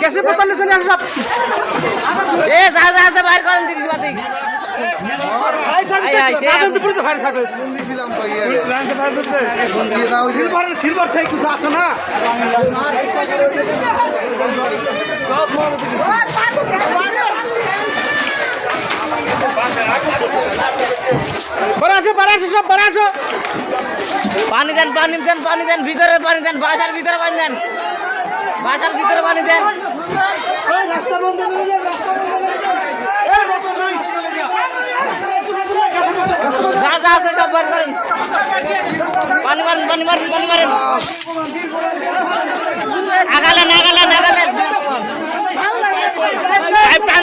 গ্যাসের বোতলে চলে আসো এ, যা যা আছে বাইর করেন জিনিস পাতি রাতের দুপুরে তো ফায়ার থাকবে সিলভার থেকে কিছু আছে না? বাড়া আসো সব আসো। পানি দেন পানি দেন পানি দেন, ভিতরে পানি দেন, বাসার ভিতরে পানি দেন। বাসার ভিতরে পানি দেন। যা আছে সব বার করেন। পানি মারেন পানি মারেন পানি মারেন। আগালেন আগালেন আগালেন। টান